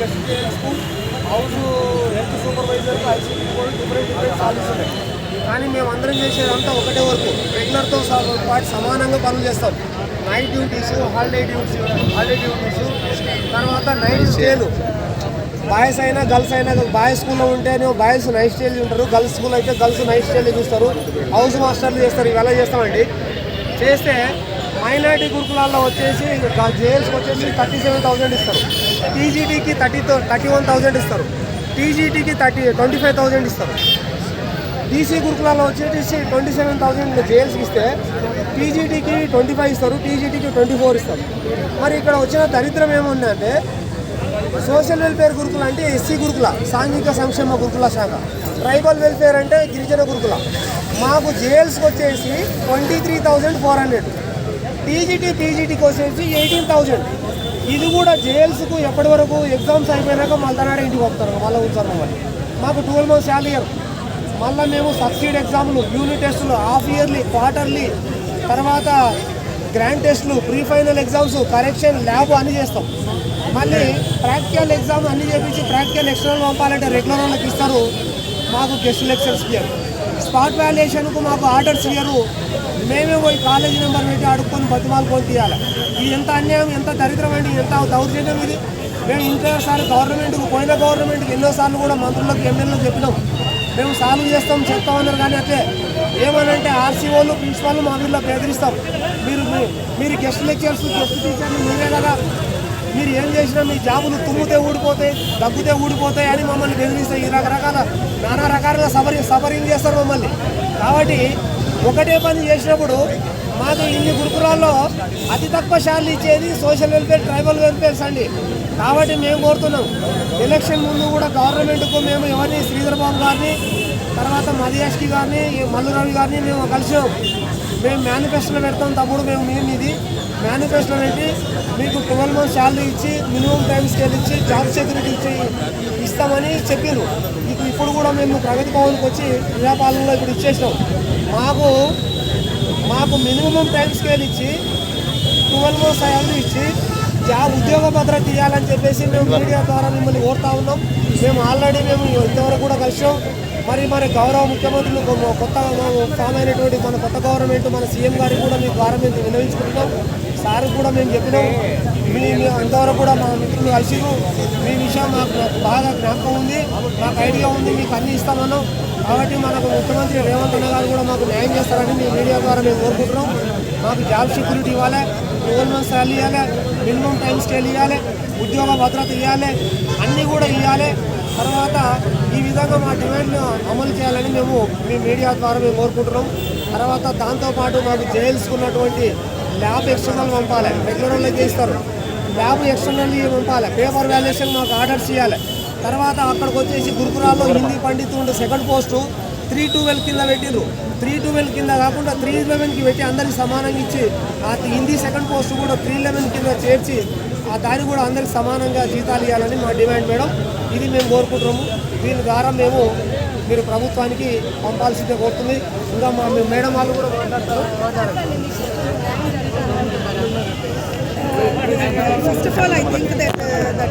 Test కేర్స్కు house health సూపర్వైజర్కి ICT కూడా డిఫరెంట్ డిఫరెంట్ సాలరీస్ ఉన్నాయి కానీ మేము అందరం చేసేదంతా ఒకటే వరకు. రెగ్యులర్తో పాటు సమానంగా పనులు చేస్తాం. Night duties holiday duties holiday duties తర్వాత నైట్ స్టేలు బాయ్స్ అయినా గర్ల్స్ అయినా బాయ్స్ స్కూల్లో ఉంటేనే బాయ్స్ నైట్ స్టేలు ఉంటారు గర్ల్స్ స్కూల్ అయితే గర్ల్స్ నైట్ స్టేలు చూస్తారు. హౌస్ మాస్టర్లు చేస్తారు. ఇవెలా చేస్తామండి? చేస్తే మైనార్టీ గురుకులాల్లో వచ్చేసి జేఎల్స్కి వచ్చేసి థర్టీ సెవెన్ థౌసండ్ ఇస్తారు. టీజీటీకి థర్టీ థర్టీ వన్ థౌసండ్ ఇస్తారు. టీజీటీకి థర్టీ ట్వంటీ ఫైవ్ థౌసండ్ ఇస్తారు. బీసీ గురుకులాల్లో వచ్చేసి ట్వంటీ సెవెన్ థౌసండ్ జేఎల్స్కి ఇస్తే టీజీటీకి ట్వంటీ ఫైవ్ ఇస్తారు టీజీటీకి ట్వంటీ ఫోర్ ఇస్తారు. మరి ఇక్కడ వచ్చిన దరిద్రం ఏముందంటే సోషల్ వెల్ఫేర్ గురుకుల అంటే ఎస్సీ గురుకుల సాంఘిక సంక్షేమ గురుకుల శాఖ. ట్రైబల్ వెల్ఫేర్ అంటే గిరిజన గురుకుల. మాకు జేఎల్స్కి వచ్చేసి twenty three thousand four hundred. TGT పీజీటీకి వచ్చేసి ఎయిటీన్ థౌజండ్ ఇది కూడా జేఎల్స్కు ఎప్పటి వరకు ఎగ్జామ్స్ అయిపోయినాక మళ్ళీ నాడే ఇంటికి వస్తారు మళ్ళీ ఉంచారు మమ్మల్ని మాకు ట్వెల్వ్ మంత్స్ శాలరీ మళ్ళీ మేము సబ్సిడీ ఎగ్జామ్లు యూనిట్ టెస్టులు హాఫ్ ఇయర్లీ క్వార్టర్లీ తర్వాత గ్రాండ్ టెస్టులు pre final exams correction lab అన్ని చేస్తాం. మళ్ళీ ప్రాక్టికల్ ఎగ్జామ్ అన్ని చేపించి ప్రాక్టికల్ ఎక్స్టర్నల్ పంపాలంటే రెగ్యులర్ వాళ్ళకి ఇస్తారు. మాకు గెస్ట్ లెక్చర్స్ ఇయ్యరు. స్పాట్ వాల్యుయేషన్కు మాకు ఆర్డర్స్ ఇయ్యరు. మేమే పోయి కాలేజీ నెంబర్ పెట్టి అడుక్కొని బతిమాలుకొని తీయాలి ఇది ఎంత అన్యాయం ఎంత దరిద్రమండి ఎంత దౌర్జన్యం ఇది? మేము ఇంకోసారి గవర్నమెంట్కు పోయిన గవర్నమెంట్కి ఎన్నోసార్లు కూడా మంత్రులకు ఎమ్మెల్యేలకు చెప్పినాం. మేము సాల్వ్ చేస్తాం చెప్తామన్నారు కానీ అట్లే. ఏమనంటే ఆర్సీఓలు ప్రిన్సిపాల్ మా వీళ్ళు బెదిరిస్తాం. మీరు మీరు గెస్ట్ లెక్చర్స్ గెస్ట్ టీచర్లు మీరే కదా. మీరు ఏం చేసినా మీ జాబులు తుమ్మితే ఊడిపోతాయి దగ్గుతే ఊడిపోతాయి అని మమ్మల్ని బెదిరిస్తాయి. ఈ రకరకాల నానా రకాలుగా సఫరింగ్ సఫరింగ్ చేస్తారు మమ్మల్ని. కాబట్టి ఒకటే పని చేసినప్పుడు మాకు ఇన్ని గురుకులాల్లో అతి తక్కువ శాలరీ ఇచ్చేది సోషల్ వెల్ఫేర్ ట్రైబల్ వెల్ఫేర్స్ అండి. కాబట్టి మేము కోరుతున్నాం. ఎలక్షన్ ముందు కూడా గవర్నమెంట్కు మేము ఎవరిని శ్రీధర్ బాబు గారిని తర్వాత మధుయాష్కి గారిని ఈ మల్లు రవి గారిని మేము కలిసాం. మేము మేనిఫెస్టోలో పెడతాం తప్పుడు మేము మేము ఇది. మేనిఫెస్టో పెట్టి మీకు ట్వెల్వ్ మంత్స్ శాలరీ ఇచ్చి మినిమం టైం స్కేల్ ఇచ్చి జాబ్ సెక్యూరిటీ ఇచ్చి ఇస్తామని చెప్పారు ఇప్పుడు ఇప్పుడు కూడా మేము ప్రగతి భవన్కి వచ్చి ప్రజాపాలనలో ఇప్పుడు ఇచ్చేసినాం. మాకు మాకు మినిమం టైం స్కేల్ ఇచ్చి ట్వెల్వ్ మంత్స్ ఇచ్చి జాబ్ ఉద్యోగ భద్రత ఇవ్వాలని చెప్పేసి మేము మీడియా ద్వారా మిమ్మల్ని కోరుతా ఉన్నాం. మేము ఆల్రెడీ మేము ఇంతవరకు కూడా కలిసాం. మరి మరి గౌరవ ముఖ్యమంత్రులు కొత్త ఫామ్ అయినటువంటి మన కొత్త గవర్నమెంట్ మన సీఎం గారికి కూడా మీ ద్వారా మేము వినవించుకుంటున్నాం సార్ కూడా మేము చెప్పినాం. మీ మీ అంతవరకు కూడా మా మిత్రులు కలిసిరు మీ విషయం మాకు బాగా జ్ఞాపకం ఉంది. మాకు ఐడియా ఉంది. మీకు అన్ని ఇస్తామన్నాం. కాబట్టి మనకు ముఖ్యమంత్రి రేవంత్ అన్న గారు కూడా మాకు న్యాయం చేస్తారని మీ మీడియా ద్వారా మేము కోరుకుంటున్నాం. మాకు జాబ్ సెక్యూరిటీ ఇవ్వాలి. ట్వెల్వ్ మంత్స్ ఇవ్వాలి మినిమం టైం స్కేల్ ఇవ్వాలి ఉద్యోగ భద్రత ఇవ్వాలి అన్నీ కూడా ఇవ్వాలి. తర్వాత ఈ విధంగా మా డిమాండ్ను అమలు చేయాలని మేము మీ మీడియా ద్వారా మేము కోరుకుంటున్నాం. తర్వాత దాంతోపాటు మాకు జైల్స్కి ల్యాబ్ ఎక్స్టర్నల్ పంపాలి రెగ్యులర్లో చేస్తారు. ల్యాబ్ ఎక్స్టర్నల్ పంపాలి పేపర్ వాల్యుయేషన్ మాకు ఆర్డర్స్ ఇవ్వాలి. తర్వాత అక్కడికి వచ్చేసి గురుకురాల్లో హిందీ పండితుండే సెకండ్ పోస్టు త్రీ ట్వెల్వ్ కింద పెట్టిండ్రు త్రీ ట్వెల్వ్ కింద కాకుండా త్రీ లెవెన్కి పెట్టి అందరికి సమానంగా ఇచ్చి ఆ హిందీ సెకండ్ పోస్ట్ కూడా త్రీ లెవెన్ కింద చేర్చి ఆ దాన్ని కూడా అందరికి సమానంగా జీతాలు ఇవ్వాలని మా డిమాండ్ మేడం. ఇది మేము కోరుకుంటున్నాము. దీని ద్వారా మేము మీరు ప్రభుత్వానికి పంపాల్సిందే కోరుతుంది. ఇంకా మా మేడం వాళ్ళు కూడా మాట్లాడతారు. మాట్లాడండి